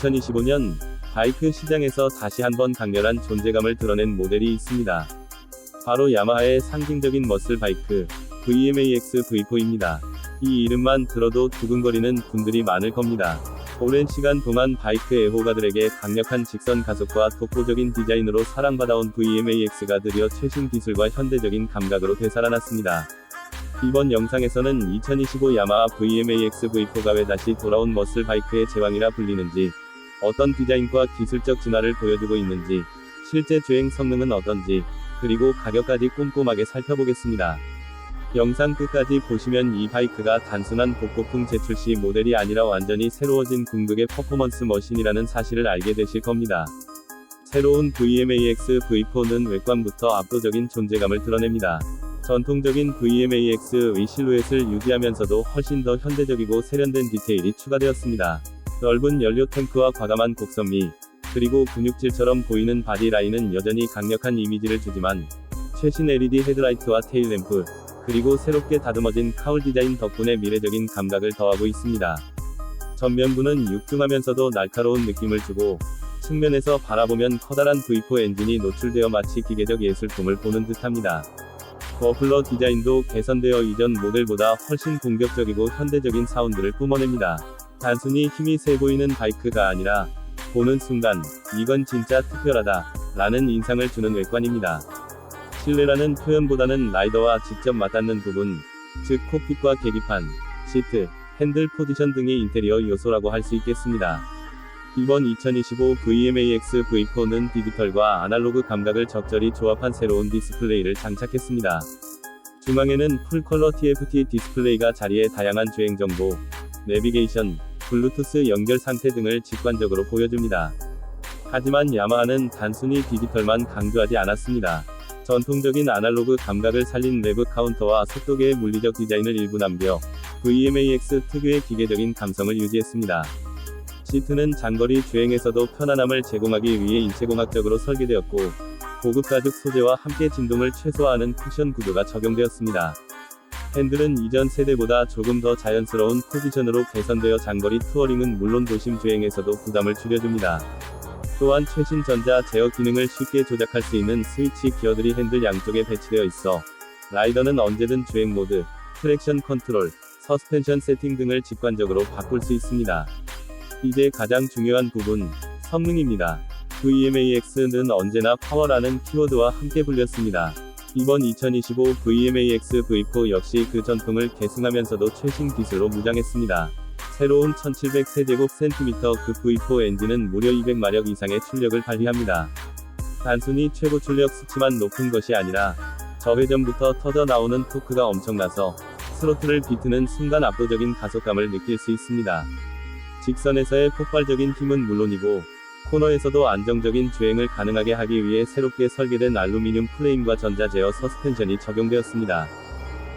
2025년 바이크 시장에서 다시 한번 강렬한 존재감을 드러낸 모델이 있습니다. 바로 야마하의 상징적인 머슬 바이크 VMAX V4입니다. 이 이름만 들어도 두근거리는 분들이 많을 겁니다. 오랜 시간 동안 바이크 애호가들에게 강력한 직선 가속과 독보적인 디자인으로 사랑받아온 VMAX가 드디어 최신 기술과 현대적인 감각으로 되살아났습니다. 이번 영상에서는 2025 야마하 VMAX V4가 왜 다시 돌아온 머슬 바이크의 제왕이라 불리는지, 어떤 디자인과 기술적 진화를 보여주고 있는지, 실제 주행 성능은 어떤지, 그리고 가격까지 꼼꼼하게 살펴보겠습니다. 영상 끝까지 보시면 이 바이크가 단순한 복고풍 제출 시 모델이 아니라 완전히 새로워진 궁극의 퍼포먼스 머신이라는 사실을 알게 되실 겁니다. 새로운 VMAX V4는 외관부터 압도적인 존재감을 드러냅니다. 전통적인 VMAX의 실루엣을 유지하면서도 훨씬 더 현대적이고 세련된 디테일이 추가되었습니다. 넓은 연료 탱크와 과감한 곡선미, 그리고 근육질처럼 보이는 바디 라인은 여전히 강력한 이미지를 주지만, 최신 LED 헤드라이트와 테일램프, 그리고 새롭게 다듬어진 카울 디자인 덕분에 미래적인 감각을 더하고 있습니다. 전면부는 육중하면서도 날카로운 느낌을 주고, 측면에서 바라보면 커다란 V4 엔진이 노출되어 마치 기계적 예술품을 보는 듯합니다. 머플러 디자인도 개선되어 이전 모델보다 훨씬 공격적이고 현대적인 사운드를 뿜어냅니다. 단순히 힘이 세 보이는 바이크가 아니라, 보는 순간, 이건 진짜 특별하다, 라는 인상을 주는 외관입니다. 실내라는 표현보다는 라이더와 직접 맞닿는 부분, 즉 콕핏과 계기판, 시트, 핸들 포지션 등이 인테리어 요소라고 할 수 있겠습니다. 이번 2025 VMAX V4는 디지털과 아날로그 감각을 적절히 조합한 새로운 디스플레이를 장착했습니다. 중앙에는 풀컬러 TFT 디스플레이가 자리해 다양한 주행 정보, 내비게이션, 블루투스 연결 상태 등을 직관적으로 보여줍니다. 하지만 야마하는 단순히 디지털만 강조하지 않았습니다. 전통적인 아날로그 감각을 살린 레브 카운터와 속도계의 물리적 디자인을 일부 남겨 VMAX 특유의 기계적인 감성을 유지했습니다. 시트는 장거리 주행에서도 편안함을 제공하기 위해 인체공학적으로 설계되었고, 고급 가죽 소재와 함께 진동을 최소화하는 쿠션 구조가 적용되었습니다. 핸들은 이전 세대보다 조금 더 자연스러운 포지션으로 개선되어 장거리 투어링은 물론 도심 주행에서도 부담을 줄여줍니다. 또한 최신 전자 제어 기능을 쉽게 조작할 수 있는 스위치 기어들이 핸들 양쪽에 배치되어 있어 라이더는 언제든 주행 모드, 트랙션 컨트롤, 서스펜션 세팅 등을 직관적으로 바꿀 수 있습니다. 이제 가장 중요한 부분, 성능입니다. VMAX는 언제나 파워라는 키워드와 함께 불렸습니다. 이번 2025 VMAX V4 역시 그 전통을 계승하면서도 최신 기술로 무장했습니다. 새로운 1700 세제곱 센티미터 그 V4 엔진은 무려 200마력 이상의 출력을 발휘합니다. 단순히 최고 출력 수치만 높은 것이 아니라 저회전부터 터져 나오는 토크가 엄청나서 스로틀을 비트는 순간 압도적인 가속감을 느낄 수 있습니다. 직선에서의 폭발적인 힘은 물론이고 코너에서도 안정적인 주행을 가능하게 하기 위해 새롭게 설계된 알루미늄 프레임과 전자 제어 서스펜션이 적용되었습니다.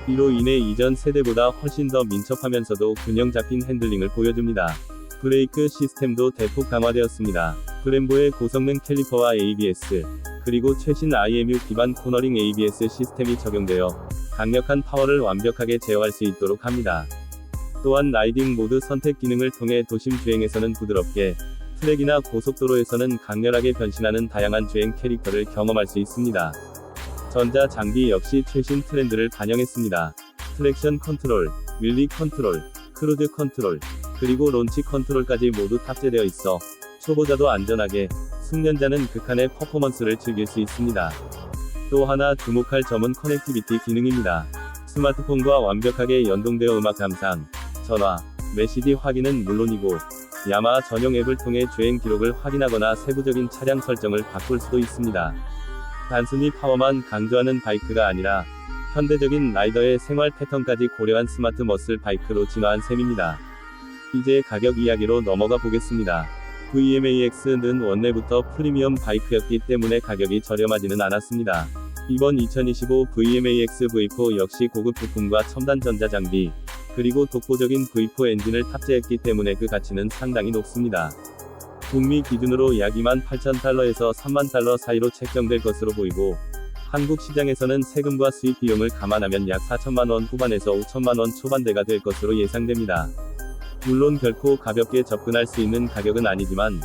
이로 인해 이전 세대보다 훨씬 더 민첩하면서도 균형 잡힌 핸들링을 보여줍니다. 브레이크 시스템도 대폭 강화되었습니다. 브렘보의 고성능 캘리퍼와 ABS, 그리고 최신 IMU 기반 코너링 ABS 시스템이 적용되어 강력한 파워를 완벽하게 제어할 수 있도록 합니다. 또한 라이딩 모드 선택 기능을 통해 도심 주행에서는 부드럽게, 트랙이나 고속도로에서는 강렬하게 변신하는 다양한 주행 캐릭터를 경험할 수 있습니다. 전자 장비 역시 최신 트렌드를 반영했습니다. 트랙션 컨트롤, 윌리 컨트롤, 크루즈 컨트롤, 그리고 론치 컨트롤까지 모두 탑재되어 있어 초보자도 안전하게, 숙련자는 극한의 퍼포먼스를 즐길 수 있습니다. 또 하나 주목할 점은 커넥티비티 기능입니다. 스마트폰과 완벽하게 연동되어 음악 감상, 전화, 메시지 확인은 물론이고, 야마하 전용 앱을 통해 주행 기록을 확인하거나 세부적인 차량 설정을 바꿀 수도 있습니다. 단순히 파워만 강조하는 바이크가 아니라 현대적인 라이더의 생활 패턴까지 고려한 스마트 머슬 바이크로 진화한 셈입니다. 이제 가격 이야기로 넘어가 보겠습니다. VMAX는 원래부터 프리미엄 바이크였기 때문에 가격이 저렴하지는 않았습니다. 이번 2025 VMAX V4 역시 고급 부품과 첨단 전자 장비, 그리고 독보적인 V4 엔진을 탑재했기 때문에 그 가치는 상당히 높습니다. 북미 기준으로 약 28,000달러에서 3만 달러 사이로 책정될 것으로 보이고, 한국 시장에서는 세금과 수입 비용을 감안하면 약 4천만 원 후반에서 5천만 원 초반대가 될 것으로 예상됩니다. 물론 결코 가볍게 접근할 수 있는 가격은 아니지만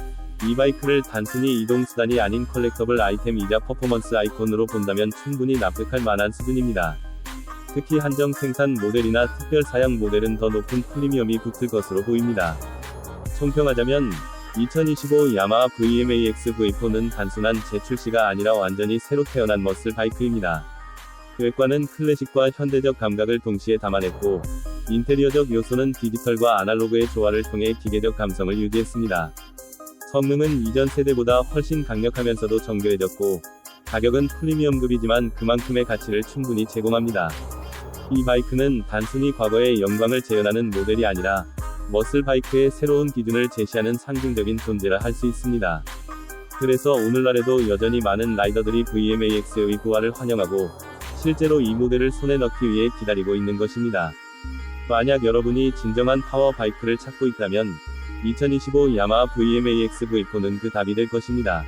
이 바이크를 단순히 이동수단이 아닌 컬렉터블 아이템이자 퍼포먼스 아이콘으로 본다면 충분히 납득할 만한 수준입니다. 특히 한정 생산 모델이나 특별 사양 모델은 더 높은 프리미엄이 붙을 것으로 보입니다. 총평하자면 2025 야마하 VMAX V4는 단순한 재출시가 아니라 완전히 새로 태어난 머슬 바이크입니다. 외관은 클래식과 현대적 감각을 동시에 담아냈고 인테리어적 요소는 디지털과 아날로그의 조화를 통해 기계적 감성을 유지했습니다. 성능은 이전 세대보다 훨씬 강력하면서도 정교해졌고 가격은 프리미엄급이지만 그만큼의 가치를 충분히 제공합니다. 이 바이크는 단순히 과거의 영광을 재현하는 모델이 아니라 머슬 바이크의 새로운 기준을 제시하는 상징적인 존재라 할 수 있습니다. 그래서 오늘날에도 여전히 많은 라이더들이 VMAX의 부활을 환영하고 실제로 이 모델을 손에 넣기 위해 기다리고 있는 것입니다. 만약 여러분이 진정한 파워 바이크를 찾고 있다면 2025 야마하 VMAX V4는 그 답이 될 것입니다.